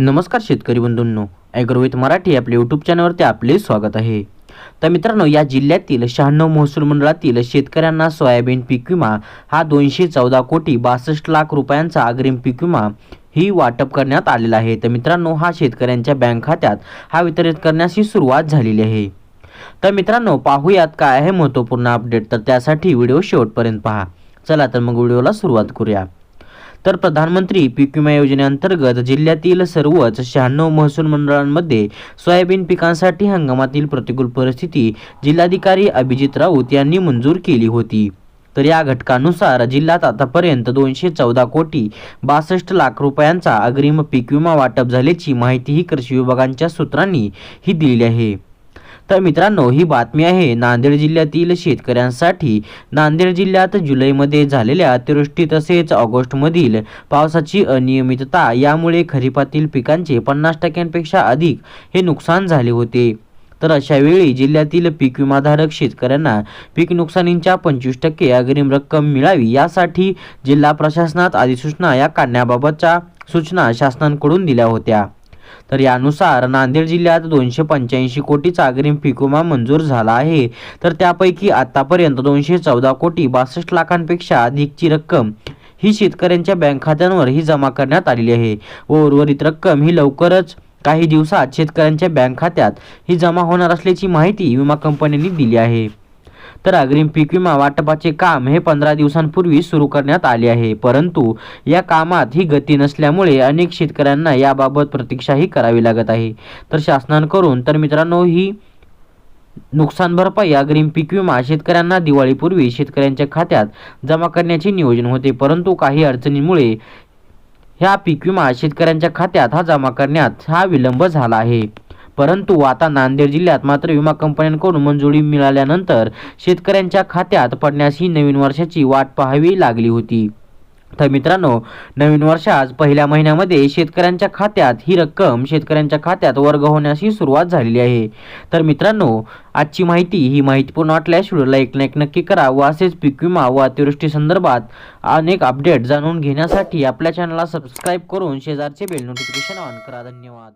नमस्कार शेतकरी बंधूंनो ॲग्रोविथ मराठी आपल्या यूट्यूब चॅनलवरती आपले स्वागत आहे. तर मित्रांनो या जिल्ह्यातील शहाण्णव महसूल मंडळातील शेतकऱ्यांना सोयाबीन पीक विमा हा दोनशे चौदा कोटी बासष्ट लाख रुपयांचा अग्रिम पीक विमा ही वाटप करण्यात आलेला आहे. तर मित्रांनो हा शेतकऱ्यांच्या बँक खात्यात हा वितरित करण्याची सुरुवात झालेली आहे. तर मित्रांनो पाहूयात काय आहे महत्त्वपूर्ण अपडेट तर त्यासाठी व्हिडिओ शेवटपर्यंत पहा. चला तर मग व्हिडिओला सुरुवात करूया. तर प्रधानमंत्री पीक विमा योजनेअंतर्गत जिल्ह्यातील सर्वच शहाण्णव महसूल मंडळांमध्ये सोयाबीन पिकांसाठी हंगामातील प्रतिकूल परिस्थिती जिल्हाधिकारी अभिजित राऊत यांनी मंजूर केली होती. तर या घटकानुसार जिल्ह्यात आतापर्यंत दोनशे चौदा कोटी बासष्ट लाख रुपयांचा अग्रिम पीक विमा वाटप झाल्याची माहितीही कृषी विभागांच्या सूत्रांनी ही दिलेली आहे. तर मित्रांनो ही बातमी आहे नांदेड जिल्ह्यातील शेतकऱ्यांसाठी. नांदेड जिल्ह्यात जुलैमध्ये झालेल्या अतिवृष्टी तसेच ऑगस्टमधील पावसाची अनियमितता यामुळे खरीपातील पिकांचे पन्नास टक्क्यांपेक्षा अधिक हे नुकसान झाले होते. तर अशावेळी जिल्ह्यातील पीक विमाधारक शेतकऱ्यांना पीक नुकसानींच्या पंचवीस टक्के अग्रिम रक्कम मिळावी यासाठी जिल्हा प्रशासनात अधिसूचना या काढण्याबाबतच्या सूचना शासनांकडून दिल्या होत्या. तर यानुसार नांदेड जिल्ह्यात दोनशे पंच्याऐंशी कोटीचा अग्रिम पिकुमा विमा मंजूर झाला आहे. तर त्यापैकी आतापर्यंत दोनशे चौदा कोटी बासष्ट लाखांपेक्षा अधिकची रक्कम ही शेतकऱ्यांच्या बँक खात्यांवर ही जमा करण्यात आलेली आहे. व उर्वरित रक्कम ही लवकरच काही दिवसात शेतकऱ्यांच्या बँक खात्यात ही जमा होणार असल्याची माहिती विमा कंपन्यांनी दिली आहे. तर अग्रिम पीक विमा वाटपाचे काम हे पंधरा दिवसांपूर्वी सुरू करण्यात आले आहे. परंतु या कामात ही गती नसल्यामुळे अनेक शेतकऱ्यांना याबाबत प्रतीक्षाही करावी लागत आहे. तर शासनाकडून तर मित्रांनो ही नुकसान भरपाई अग्रिम पीक विमा शेतकऱ्यांना दिवाळीपूर्वी शेतकऱ्यांच्या खात्यात जमा करण्याचे नियोजन होते. परंतु काही अडचणींमुळे ह्या पीक विमा शेतकऱ्यांच्या खात्यात हा जमा करण्यात हा विलंब झाला आहे. परंतु आता नांदेड जिल्ह्यात मात्र विमा कंपन्यांकडून मंजुरी मिळाल्यानंतर शेतकऱ्यांच्या खात्यात पडण्यास ही नवीन वर्षाची वाट पाहावी लागली होती. तर मित्रांनो नवीन वर्षात पहिल्या महिन्यामध्ये शेतकऱ्यांच्या खात्यात ही रक्कम शेतकऱ्यांच्या खात्यात वर्ग होण्याची सुरुवात झालेली आहे. तर मित्रांनो आजची माहिती ही माहितीपूर्ण वाटल्यास व्हिडिओला एक लाईक नक्की करा व असेच पीक विमा व अतिवृष्टी संदर्भात अनेक अपडेट जाणून घेण्यासाठी आपल्या चॅनलला सबस्क्राईब करून शेजारचे बेल नोटिफिकेशन ऑन करा. धन्यवाद.